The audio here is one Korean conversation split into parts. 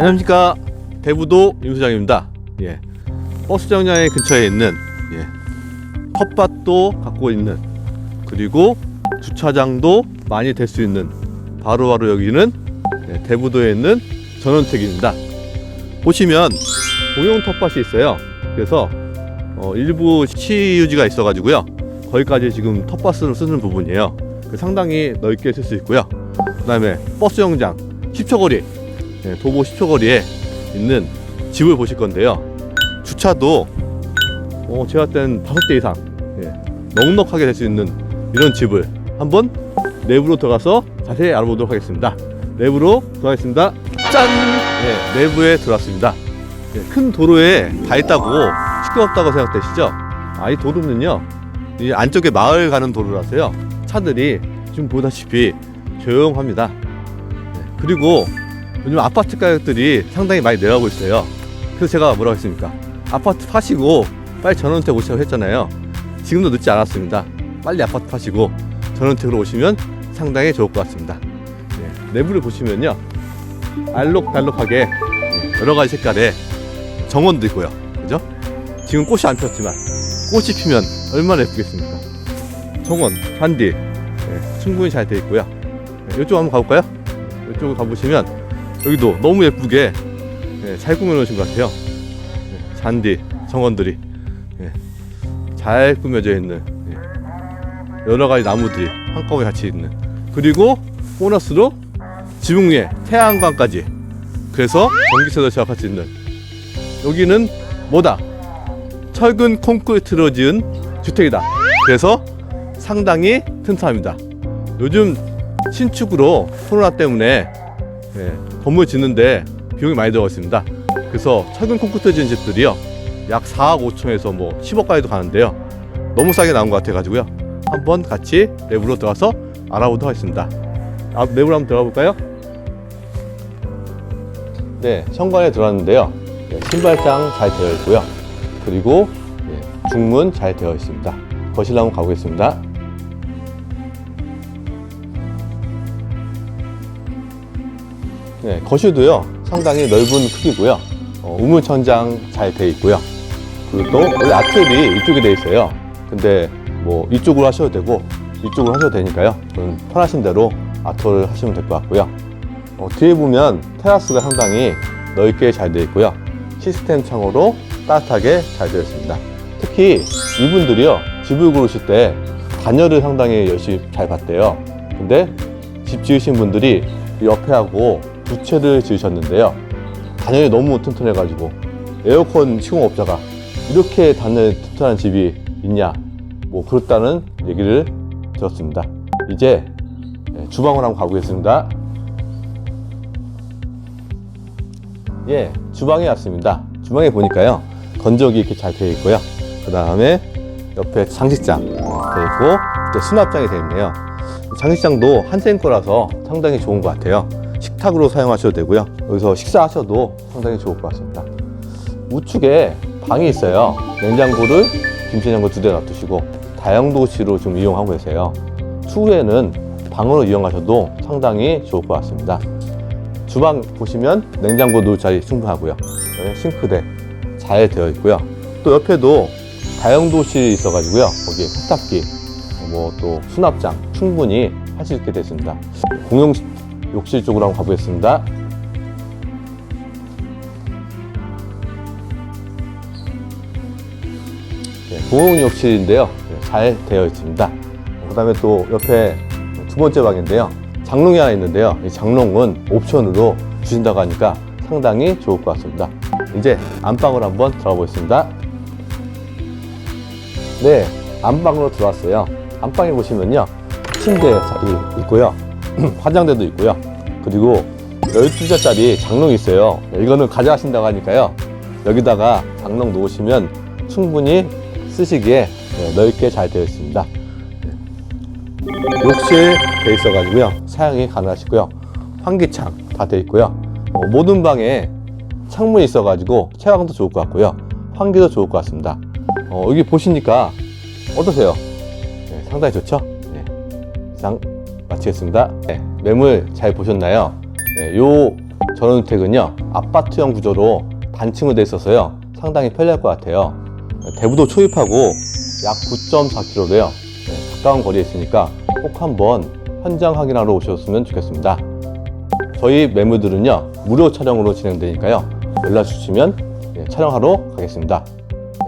안녕하십니까 대부도 임수장입니다. 예. 버스 정류장 근처에 있는 예. 텃밭도 갖고 있는 그리고 주차장도 많이 될 수 있는 바로 바로 여기는 예, 대부도에 있는 전원택입니다. 보시면 공용 텃밭이 있어요. 그래서 어, 일부 시유지가 있어 가지고요. 거기까지 지금 텃밭을 쓰는 부분이에요. 그 상당히 넓게 쓸 수 있고요. 그 다음에 버스 정장 10초 거리 예, 도보 10초 거리에 있는 집을 보실 건데요. 주차도 어, 제가 땐 다섯 대 이상 예, 넉넉하게 될 수 있는 이런 집을 한번 내부로 들어가서 자세히 알아보도록 하겠습니다. 내부로 들어가겠습니다. 짠! 예, 내부에 들어왔습니다. 예, 큰 도로에 다 있다고 시끄럽다고 생각되시죠? 아, 이 도로는요, 이 안쪽에 마을 가는 도로라서요, 차들이 지금 보다시피 조용합니다. 예, 그리고 요즘 아파트 가격들이 상당히 많이 내려가고 있어요. 그래서 제가 뭐라고 했습니까? 아파트 파시고 빨리 전원택 오시라고 했잖아요. 지금도 늦지 않았습니다. 빨리 아파트 파시고 전원택으로 오시면 상당히 좋을 것 같습니다. 네, 내부를 보시면요. 알록달록하게 예, 여러 가지 색깔의 정원도 있고요. 그죠? 지금 꽃이 안 폈지만 꽃이 피면 얼마나 예쁘겠습니까? 정원, 잔디 예, 충분히 잘 되어 있고요. 네, 이쪽 한번 가볼까요? 이쪽으로 가보시면 여기도 너무 예쁘게 예, 잘 꾸며놓으신 것 같아요. 예, 잔디, 정원들이 예, 잘 꾸며져 있는 예, 여러 가지 나무들이 한꺼번에 같이 있는 그리고 보너스로 지붕 위에 태양광까지 그래서 전기세도 제약할 수 있는 여기는 뭐다? 철근 콘크리트로 지은 주택이다. 그래서 상당히 튼튼합니다. 요즘 신축으로 코로나 때문에 예, 건물 짓는데 비용이 많이 들어가 있습니다. 그래서 철근 콘크리트 지은 집들이요. 약 4억 5천에서 뭐 10억까지도 가는데요. 너무 싸게 나온 것 같아가지고요. 한번 같이 내부로 들어가서 알아보도록 하겠습니다. 아, 내부로 한번 들어가 볼까요? 네, 현관에 들어왔는데요. 네, 신발장 잘 되어 있고요. 그리고 예, 중문 잘 되어 있습니다. 거실 한번 가보겠습니다. 네, 거실도요 상당히 넓은 크기고요. 어, 우물천장 잘 되어 있고요. 그리고 또 원래 아트리 이쪽에 되어 있어요. 근데 뭐 이쪽으로 하셔도 되고 이쪽으로 하셔도 되니까요. 저는 편하신 대로 아트를 하시면 될 것 같고요. 어, 뒤에 보면 테라스가 상당히 넓게 잘 되어 있고요. 시스템 창으로 따뜻하게 잘 되어 있습니다. 특히 이분들이요 집을 고르실 때 단열을 상당히 열심히 잘 봤대요. 근데 집 지으신 분들이 옆에 하고 두 채를 지으셨는데요. 단열이 너무 튼튼해가지고 에어컨 시공업자가 이렇게 단열 튼튼한 집이 있냐 뭐 그렇다는 얘기를 들었습니다. 이제 네, 주방을 한번 가보겠습니다. 예, 주방에 왔습니다. 주방에 보니까요, 건조기 이렇게 잘 되어 있고요. 그 다음에 옆에 장식장 되어 있고, 수납장이 되어 있네요. 장식장도 한센 거라서 상당히 좋은 것 같아요. 식탁으로 사용하셔도 되고요. 여기서 식사하셔도 상당히 좋을 것 같습니다. 우측에 방이 있어요. 냉장고를 김치냉장고 두 대 놔두시고 다용도실로 좀 이용하고 계세요. 추후에는 방으로 이용하셔도 상당히 좋을 것 같습니다. 주방 보시면 냉장고 놓을 자리 충분하고요. 싱크대 잘 되어 있고요. 또 옆에도 다용도실이 있어가지고요. 거기에 세탁기, 뭐 또 수납장 충분히 할수 있게 됐습니다. 공용 욕실 쪽으로 한번 가보겠습니다. 네, 공용 욕실인데요. 네, 잘 되어 있습니다. 그 다음에 또 옆에 두 번째 방인데요. 장롱이 하나 있는데요. 이 장롱은 옵션으로 주신다고 하니까 상당히 좋을 것 같습니다. 이제 안방으로 한번 들어가 보겠습니다. 네, 안방으로 들어왔어요. 안방에 보시면요. 침대 있고요. 화장대도 있고요. 그리고 12자짜리 장롱이 있어요. 네, 이거는 가져가신다고 하니까요. 여기다가 장롱 놓으시면 충분히 쓰시기에 네, 넓게 잘 되어 있습니다. 욕실 돼 있어가지고요 사용이 가능하시고요 환기창 다 돼 있고요 어, 모든 방에 창문이 있어가지고 채광도 좋을 것 같고요 환기도 좋을 것 같습니다 어, 여기 보시니까 어떠세요? 네, 상당히 좋죠? 네, 이상 마치겠습니다 네, 매물 잘 보셨나요? 네, 요 전원주택은요 아파트형 구조로 단층으로 돼 있어서요 상당히 편리할 것 같아요. 대부도 초입하고 약 9.4km로요 가까운 거리에 있으니까 꼭 한번 현장 확인하러 오셨으면 좋겠습니다. 저희 매물들은요 무료 촬영으로 진행되니까요 연락 주시면 예, 촬영하러 가겠습니다.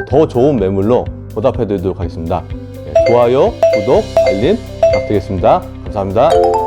더 좋은 매물로 보답해드리도록 하겠습니다. 예, 좋아요, 구독, 알림 부탁드리겠습니다. 감사합니다.